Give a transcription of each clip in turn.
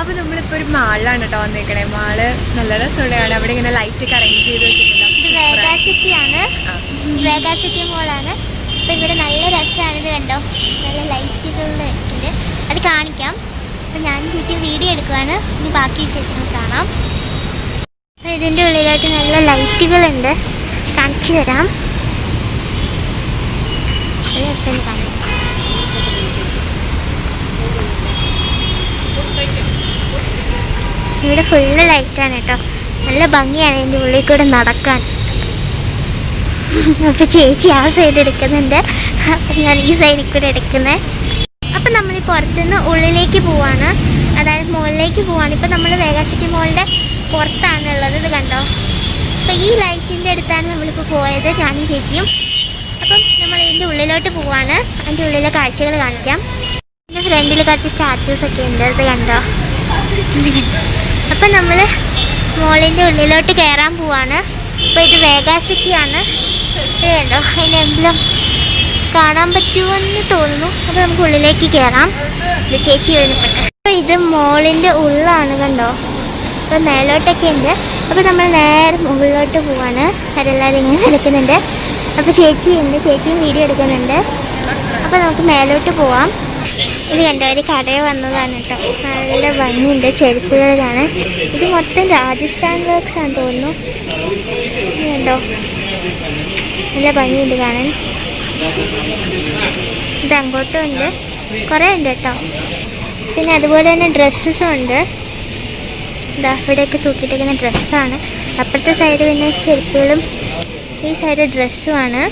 അപ്പൊ നമ്മളിപ്പോ ഒരു മാളിലാണ് കേട്ടോ വന്നേക്കണേ. മാൾ നല്ല രസമുള്ളതാണ് അവിടെ ഇങ്ങനെ ലൈറ്റ് ഒക്കെ അറേഞ്ച് ചെയ്ത് വെച്ചിട്ടുണ്ട്. സിറ്റി മോളാണ് അപ്പൊ ഇവിടെ നല്ല രസമാണ് ഇത് കണ്ടോ. നല്ല ലൈറ്റുകളുടെ ഉണ്ട് അത് കാണിക്കാം. അപ്പൊ ഞാൻ ചേച്ചി വീഡിയോ എടുക്കുവാണ്. ഇനി ബാക്കി വിശേഷങ്ങൾ കാണാം. അപ്പൊ ഇതിന്റെ ഉള്ളിലായിട്ട് നല്ല ലൈറ്റുകളുണ്ട് കാണിച്ചു തരാം. രസം രസമുണ്ട് കാണാൻ ഇവിടെ ഫുള്ള് ലൈറ്റാണ് കേട്ടോ നല്ല ഭംഗിയാണ് എന്റെ ഉള്ളിൽ കൂടെ നടക്കാൻ. അപ്പൊ ചേച്ചി ആ സൈഡ് എടുക്കുന്നുണ്ട്. ഞാൻ ഈ സൈഡിൽ കൂടെ എടുക്കുന്നത് അപ്പൊ നമ്മൾ പുറത്തുനിന്ന് ഉള്ളിലേക്ക് പോവാണ്. അതായത് മുകളിലേക്ക് പോവാണ്. ഇപ്പൊ നമ്മൾ വേഗാസിറ്റി മോളിന്റെ പുറത്താണ് ഉള്ളത് ഇത് കണ്ടോ? അപ്പൊ ഈ ലൈറ്റിന്റെ അടുത്താണ് നമ്മളിപ്പോൾ പോയത് ഞാനും ചേച്ചിയും. അപ്പം നമ്മൾ ഇതിന്റെ ഉള്ളിലോട്ട് പോവാണ്. അതിന്റെ ഉള്ളിലെ കാഴ്ചകൾ കാണിക്കാം. എന്റെ ഫ്രണ്ടിൽ കുറച്ച് സ്റ്റാച്യൂസ് ഒക്കെ ഉണ്ട്. ഇത് കണ്ടോ? അപ്പം നമ്മൾ മോളിന്റെ ഉള്ളിലോട്ട് കയറാൻ പോവാണ്. അപ്പോൾ ഇത് വേഗാസിറ്റി ആണ് കണ്ടോ? അതിന്റെ എംബ്ലം കാണാൻ പറ്റുമെന്ന് തോന്നുന്നു. അപ്പോൾ നമുക്ക് ഉള്ളിലേക്ക് കയറാം ഇത് ചേച്ചി വരുന്നുണ്ട് അപ്പോൾ ഇത് മോളിന്റെ ഉള്ളാണ് കണ്ടോ? അപ്പോൾ മേലോട്ടൊക്കെ ഉണ്ട്. അപ്പോൾ നമ്മൾ നേരെ മുകളിലോട്ട് പോവാണ്. അവരെല്ലാവരും ഇങ്ങനെ എടുക്കുന്നുണ്ട് അപ്പോൾ ചേച്ചി ഉണ്ട്. ചേച്ചിയും വീഡിയോ എടുക്കുന്നുണ്ട്. അപ്പോൾ നമുക്ക് മേലോട്ട് പോവാം. ഇത് എന്റെ ഒരു കടയിൽ വന്നതാണ് കേട്ടോ. നല്ല ഭംഗിയുണ്ട്. ചെരുപ്പുകളിലാണ്. ഇത് മൊത്തം രാജസ്ഥാൻ വർക്ക്സ് ആണെന്ന് തോന്നുന്നു. കണ്ടോ? നല്ല ഭംഗിയുണ്ട് കാണാൻ. ഇത് അങ്ങോട്ടും ഉണ്ട്. കുറേ ഉണ്ട് കേട്ടോ. പിന്നെ അതുപോലെ തന്നെ ഡ്രസ്സസും ഉണ്ട്. ഇതാ ഇവിടെയൊക്കെ തൂക്കിയിട്ടിരിക്കുന്ന ഡ്രസ്സാണ് അപ്പുറത്തെ സൈഡ് പിന്നെ ചെരുപ്പുകളും ഈ സൈഡ് ഡ്രസ്സുമാണ്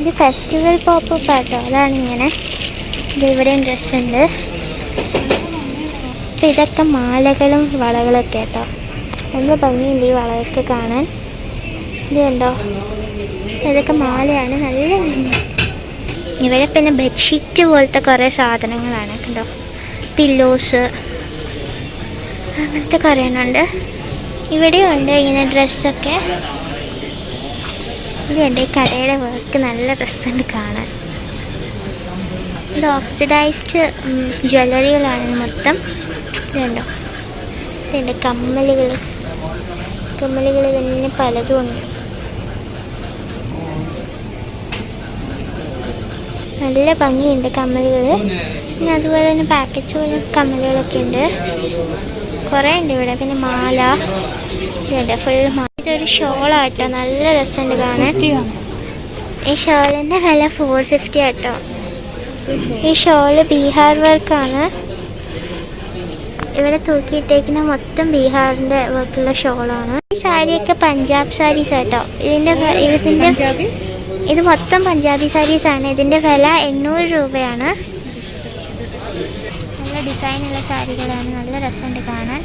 ഇത് ഫെസ്റ്റിവൽ പോപ്പ് കേട്ടോ അതാണ് ഇങ്ങനെ. ഇവിടെയും ഡ്രസ് ഉണ്ട് അപ്പം ഇതൊക്കെ മാലകളും വളകളൊക്കെ കേട്ടോ നല്ല ഭംഗിയുണ്ട് ഈ വളയൊക്കെ കാണാൻ. ഇത് കണ്ടോ? ഇതൊക്കെ മാലയാണ്. നല്ല ഇവിടെ പിന്നെ ബെഡ്ഷീറ്റ് പോലത്തെ കുറേ സാധനങ്ങളാണ് കണ്ടോ? പില്ലോസ് അങ്ങനത്തെ കുറേ എണ്ണമുണ്ട് ഇവിടെയും ഉണ്ട് ഇങ്ങനെ ഡ്രസ്സൊക്കെ ഇത് എന്റെ കടയുടെ വർക്ക് നല്ല ഡ്രസ്സുണ്ട് കാണാൻ. ഇത് ഓക്സിഡൈസ്ഡ് ജ്വല്ലറികളാണ് മൊത്തം. ഇതുണ്ടോ? ഇതുണ്ട് കമ്മലുകൾ. കമ്മലുകൾ തന്നെ പലതും ഉണ്ട്. നല്ല ഭംഗിയുണ്ട് കമ്മലുകൾ. പിന്നെ അതുപോലെ തന്നെ പാക്കറ്റ് പോലെ കമ്മലുകളൊക്കെ ഉണ്ട്. കുറേ ഉണ്ട് ഇവിടെ. പിന്നെ മാല. ഇതുണ്ട് ഫുൾ മാല. ഇതൊരു ഷോളാട്ടോ നല്ല രസമുണ്ട് കാണാൻ. ഈ ഷോളിന്റെ വില ഫോർ ഫിഫ്റ്റി ആട്ടോ. ഈ ഷോൾ ബീഹാർ വർക്കാണ്. ഇവിടെ തൂക്കിയിട്ടേക്കുന്ന മൊത്തം ബീഹാറിന്റെ വർക്കുള്ള ഷോളാണ്. ഈ സാരിയൊക്കെ പഞ്ചാബ് സാരീസ് ആട്ടോ. ഇതിന്റെ ഇതിന്റെ ഇത് മൊത്തം പഞ്ചാബി സാരീസ് ആണ്. ഇതിന്റെ വില എണ്ണൂറ് രൂപയാണ്. നല്ല ഡിസൈനുള്ള സാരികളാണ്. നല്ല രസമുണ്ട് കാണാൻ.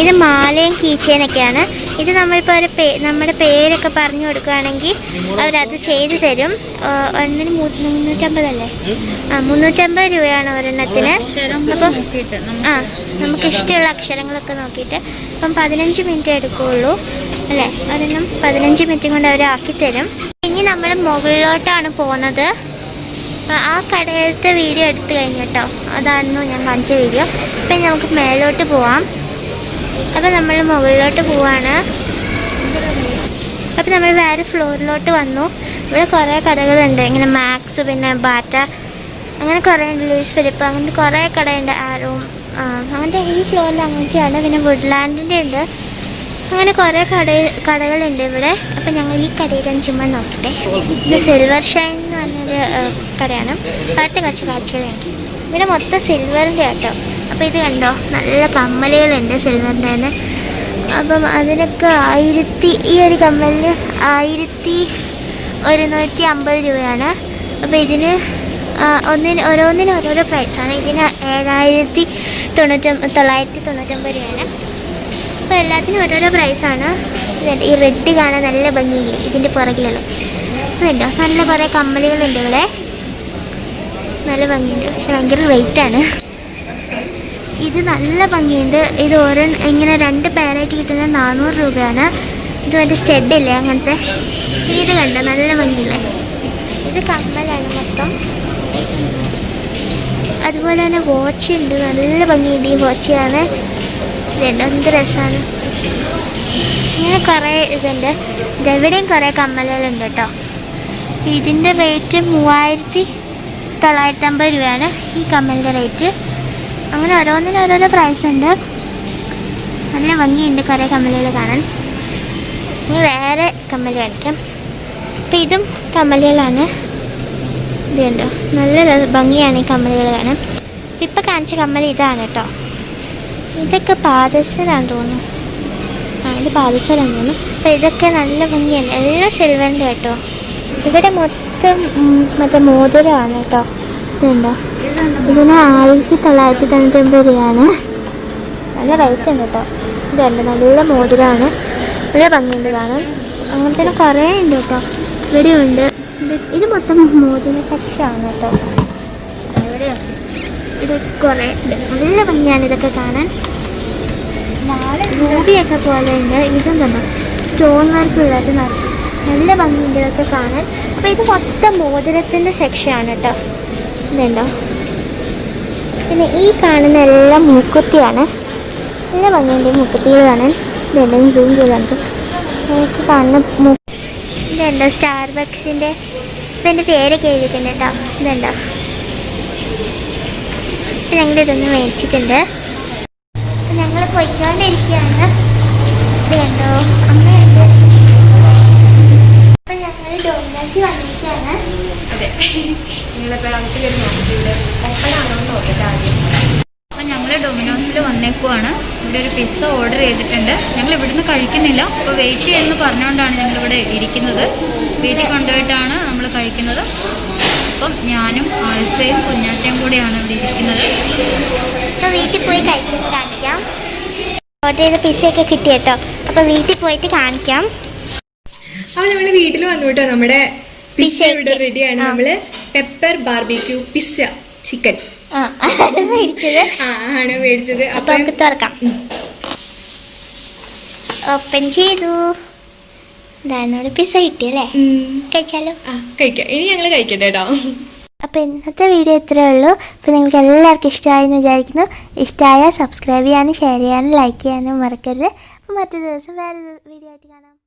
ഇത് മാലയും കീച്ചേനൊക്കെയാണ്. ഇത് നമ്മളിപ്പോൾ ഒരു പേ നമ്മുടെ പേരൊക്കെ പറഞ്ഞു കൊടുക്കുകയാണെങ്കിൽ അവരത് ചെയ്തു തരും. ഒന്നിന് മുന്നൂറ്റമ്പതല്ലേ? ആ മുന്നൂറ്റമ്പത് രൂപയാണ് ഒരെണ്ണത്തിന്. അപ്പം ആ നമുക്ക് ഇഷ്ടമുള്ള അക്ഷരങ്ങളൊക്കെ നോക്കിയിട്ട്. അപ്പം പതിനഞ്ച് മിനിറ്റ് എടുക്കുകയുള്ളൂ. അല്ലേ? ഒരെണ്ണം പതിനഞ്ച് മിനിറ്റ് കൊണ്ട് അവർ ആക്കി തരും ഇനി നമ്മൾ മുകളിലോട്ടാണ് പോകുന്നത്. ആ- ആ കടയിലത്തെ വീഡിയോ എടുത്തു കഴിഞ്ഞു കേട്ടോ. അതായിരുന്നു ഞാൻ കാണിച്ച വീഡിയോ. അപ്പം നമുക്ക് മേലോട്ട് പോവാം. അപ്പം നമ്മൾ മുകളിലോട്ട് പോവാണ്. അപ്പം നമ്മൾ വേറെ ഫ്ലോറിലോട്ട് വന്നു. ഇവിടെ കുറേ കടകളുണ്ട്. ഇങ്ങനെ മാക്സ് പിന്നെ ബാറ്റ അങ്ങനെ കുറേ ഉണ്ട്. ലൂയിസ് ഫിലിപ്പ് അങ്ങനത്തെ കുറേ കടയുണ്ട്. ആരും അങ്ങനത്തെ ഈ ഫ്ലോറിൽ അങ്ങനത്തെയാണ്. പിന്നെ വുഡ്ലാൻഡിന്റെ ഉണ്ട്. അങ്ങനെ കുറേ കട കടകളുണ്ട് ഇവിടെ. അപ്പം ഞങ്ങൾ ഈ കടയിൽ ചുമ്മാ നോക്കട്ടെ. ഇത് സിൽവർ ഷൈൻ എന്ന് പറഞ്ഞൊരു കടയാണ്. അടുത്ത കുറച്ച് കാഴ്ചകളുണ്ട്. ഇവിടെ മൊത്തം സിൽവറിന്റെ കേട്ടോ അപ്പോൾ ഇത് കണ്ടോ? നല്ല കമ്മലുകളുണ്ട് സിൽവറിന്റെ തന്നെ. അപ്പം അതിനൊക്കെ ആയിരത്തി ഈ ഒരു കമ്മലിന് ആയിരത്തി ഒരുന്നൂറ്റി അമ്പത് രൂപയാണ്. അപ്പോൾ ഇതിന് ഒന്നിന് ഓരോന്നിനും ഓരോരോ പ്രൈസാണ് ഇതിന് ഏഴായിരത്തി തൊണ്ണൂറ്റൊമ്പ തൊള്ളായിരത്തി തൊണ്ണൂറ്റൊമ്പത് രൂപയാണ്. അപ്പോൾ എല്ലാത്തിനും ഓരോരോ പ്രൈസാണ് ഈ റെഡ് കാണാൻ നല്ല ഭംഗിയില്ലേ ഇതിന്റെ പുറകിലുള്ള ഇതുണ്ടോ നല്ല കുറേ കമ്മലുകളുണ്ട് ഇവിടെ. നല്ല ഭംഗിയുണ്ട്. പക്ഷെ ഭയങ്കര ആണ്. ഇത് നല്ല ഭംഗിയുണ്ട്. ഇത് ഓരോ ഇങ്ങനെ രണ്ട് പേരായിട്ട് കിട്ടുന്നത് നാനൂറ് രൂപയാണ്. ഇത് മറ്റേ സ്റ്റെഡ് ഇല്ലേ അങ്ങനത്തെ? ഇത് കണ്ടോ? നല്ല ഭംഗിയില്ലേ ഇത് കമ്മലാണ് മൊത്തം. അതുപോലെ തന്നെ വാച്ച് ഉണ്ട്. നല്ല ഭംഗിയുണ്ട് ഈ വാച്ച് കാണാൻ. ഇതുണ്ട് എന്ത് രസമാണ് ഇങ്ങനെ കുറേ ഇതുണ്ട്. ഇതെവിടെയും കുറേ കമ്മലുകളുണ്ട് കേട്ടോ. ഇതിന്റെ റേറ്റ് മൂവായിരത്തി തൊള്ളായിരത്തി അമ്പത് രൂപയാണ് ഈ കമ്മലിന്റെ റേറ്റ്. അങ്ങനെ ഓരോന്നിനും ഓരോരോ പ്രൈസ് ഉണ്ട്. നല്ല ഭംഗിയുണ്ട് കുറേ കമ്മലുകൾ കാണാൻ. ഇനി വേറെ കമ്മൽ കാണിക്കാം. അപ്പം ഇതും കമ്മലുകളാണ്. ഇതുണ്ടോ. നല്ല ഭംഗിയാണ് ഈ കമ്മലുകൾ കാണാൻ. ഇപ്പം കാണിച്ച കമ്മൽ ഇതാണ് കേട്ടോ. ഇതൊക്കെ പാദസരാന്ന് തോന്നുന്നു. ആ ഇത് പാദസരാന്ന് തോന്നുന്നു. അപ്പം ഇതൊക്കെ നല്ല ഭംഗിയാണ്. എല്ലാം സിൽവറിന്റെ കേട്ടോ. ഇവിടെ മൊത്തം മറ്റേ മോതിരമാണ് കേട്ടോ. ഇതുണ്ടോ? ഇതിന് ആയിരത്തി തൊള്ളായിരത്തി തൊണ്ണൂറ്റൊമ്പത് രൂപയാണ് നല്ല റേറ്റ് ഉണ്ട് കേട്ടോ. ഇതുണ്ട് നല്ല മോതിരമാണ്. നല്ല ഭംഗിയുണ്ട് കാണാൻ. അങ്ങനത്തെ കുറേ ഉണ്ട് കേട്ടോ. ഇവിടെ ഉണ്ട്. ഇത് മൊത്തം മോതിര സക്ഷാണ് കേട്ടോ. ഇവിടെ ഇത് കുറേ ഉണ്ട്. നല്ല ഭംഗിയാണ് ഇതൊക്കെ കാണാൻ. രൂപിയൊക്കെ പോലെ ഉണ്ട്. ഇതും തന്നെ. സ്റ്റോൺ വർക്ക് ഉള്ളത് നടക്കും നല്ല ഭംഗിയുണ്ട് ഇതൊക്കെ കാണാൻ. അപ്പോൾ ഇത് മൊത്തം മോതിരത്തിന്റെ സെക്ഷനാണ് കേട്ടോ ഇതുണ്ടോ? പിന്നെ ഈ കാണുന്ന എല്ലാം മൂക്കുത്തിയാണ്. നല്ല ഭംഗിയുണ്ട് മൂക്കുത്തികൾ കാണാൻ. ഇതെല്ലാം സൂം ചെയ്തുണ്ട് എനിക്ക് കാണുന്ന മൂ സ്റ്റാർ ബക്സിന്റെ ഇതിന്റെ പേരൊക്കെ എഴുതിയിട്ടുണ്ട് കേട്ടോ ഇതുണ്ടോ? ഞങ്ങളിതൊന്ന് മേടിച്ചിട്ടുണ്ട്. പോയിക്കൊണ്ടിരിക്കുകയാണ്. വേണ്ടോ അമ്മയുണ്ട് അപ്പം ഞങ്ങൾ ഡോമിനോസ് വന്നിരിക്കുകയാണ്. അതെ. നിങ്ങളിപ്പോൾ നമുക്ക് നോക്കിയിട്ട് ഓപ്പണാണോ നോക്കട്ടെ ആദ്യം അപ്പം ഞങ്ങൾ ഡൊമിനോസിൽ വന്നേക്കുവാണ്. ഇവിടെ ഒരു പിസ്സ ഓർഡർ ചെയ്തിട്ടുണ്ട്. ഞങ്ങൾ ഇവിടുന്ന് കഴിക്കുന്നില്ല. അപ്പോൾ വെയിറ്റ് ചെയ്യുമെന്ന് പറഞ്ഞുകൊണ്ടാണ് ഞങ്ങളിവിടെ ഇരിക്കുന്നത്. വീട്ടിൽ കൊണ്ടുപോയിട്ടാണ് നമ്മൾ കഴിക്കുന്നത്. അപ്പം ഞാനും ആൽസയും കുഞ്ഞാറ്റയും കൂടെയാണ് ഇവിടെ ഇരിക്കുന്നത്. വീട്ടിൽ പോയി കഴിക്കുന്നത് കാണിക്കാം. ഓർഡർ ചെയ്ത പിസയൊക്കെ കിട്ടി കേട്ടോ അപ്പോൾ വീട്ടിൽ പോയിട്ട് കാണിക്കാം. അപ്പോൾ നമ്മൾ വീട്ടിൽ വന്നു കേട്ടോ. നമ്മുടെ പിസ്സ ഇവിടെ റെഡിയാണ് നമ്മൾ നമ്മൾ പെപ്പർ ബാർബിക്യൂ പിസ്സ ചിക്കൻ മേടിച്ചത്. ആണ് മേടിച്ചത്. അപ്പോൾ നമുക്ക് തുറക്കാം. ഓപ്പൺ ചെയ്തു. ഇതാണ് പിസ്സ കിട്ടിയല്ലേ? കഴിച്ചാലോ? ആ കഴിക്കാം. ഇനി ഞങ്ങൾ കഴിക്കട്ടെ കേട്ടോ. അപ്പോൾ ഇന്നത്തെ വീഡിയോ ഇത്രയേ ഉള്ളൂ. അപ്പോൾ നിങ്ങൾക്ക് എല്ലാവർക്കും ഇഷ്ടമായെന്ന് വിചാരിക്കുന്നു. ഇഷ്ടമായാൽ സബ്സ്ക്രൈബ് ചെയ്യാനും ഷെയർ ചെയ്യാനും ലൈക്ക് ചെയ്യാനും മറക്കരുത്. അപ്പോൾ മറ്റു ദിവസം വേറെ വീഡിയോ ആയിട്ട് കാണാം.